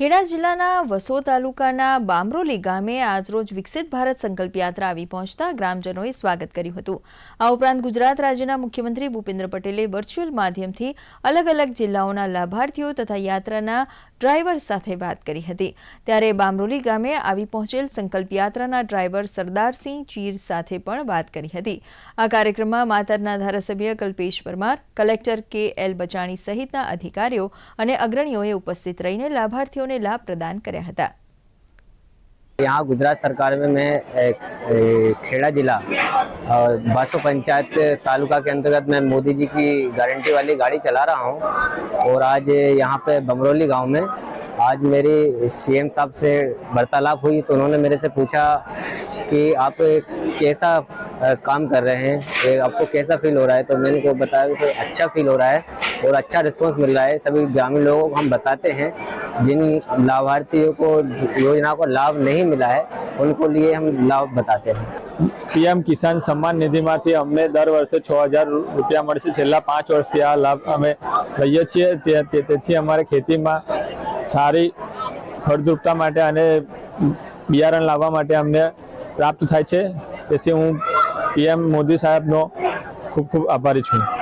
ખેડા જિલ્લાના વસો તાલુકાના બામરોલી ગામે આજરોજ વિકસિત ભારત સંકલ્પ યાત્રા આવી પહોંચતા ગ્રામજનોએ સ્વાગત કર્યું હતું. આ ઉપરાંત ગુજરાત રાજ્યના મુખ્યમંત્રી ભૂપેન્દ્ર પટેલે વર્ચ્યુઅલ માધ્યમથી અલગ અલગ જિલ્લાઓના લાભાર્થીઓ તથા યાત્રાના ડ્રાઈવર સાથે વાત કરી હતી. ત્યારે બામરોલી ગામે આવી પહોંચેલ સંકલ્પ યાત્રાના ડ્રાઈવર સરદારસિંહ ચીર સાથે પણ વાત કરી હતી. આ કાર્યક્રમમાં માતરના ધારાસભ્ય Kalpesh Parmar, collector K L Bachani સહિતના અધિકારીઓ અને અગ્રણીઓએ ઉપસ્થિત રહીને લાભાર્થીઓને લાભ પ્રદાન કર્યા હતા. यहाँ गुजरात सरकार में मैं खेड़ा जिला और बासो पंचायत तालुका के अंतर्गत मैं मोदी जी की गारंटी वाली गाड़ी चला रहा हूँ और आज यहाँ पे बमरोली गाँव में आज मेरी सीएम साहब से वार्तालाप हुई तो उन्होंने मेरे से पूछा कि आप कैसा काम कर रहे हैं आपको कैसा फील हो रहा है? तो मैंने को बताया कि अच्छा फील हो रहा है। और अच्छा रिस्पांस मिल रहा है सभी ग्रामीण लोगों को हम बताते हैं जिन लाभार्थियों को योजना को लाभ नहीं मिला है उनको लिए हम लाभ बताते हैं પીએમ કિસાન સન્માન નિધિમાંથી અમને દર વર્ષે છ હજાર રૂપિયા મળશે છેલ્લા પાંચ વર્ષથી આ લાભ અમે લઈએ છીએ તે- તે- તેથી અમારે ખેતીમાં સારી ફળદ્રુપતા માટે અને બિયારણ લાવવા માટે અમને પ્રાપ્ત થાય છે તેથી હું પીએમ મોદી સાહેબનો ખૂબ ખૂબ આભારી છું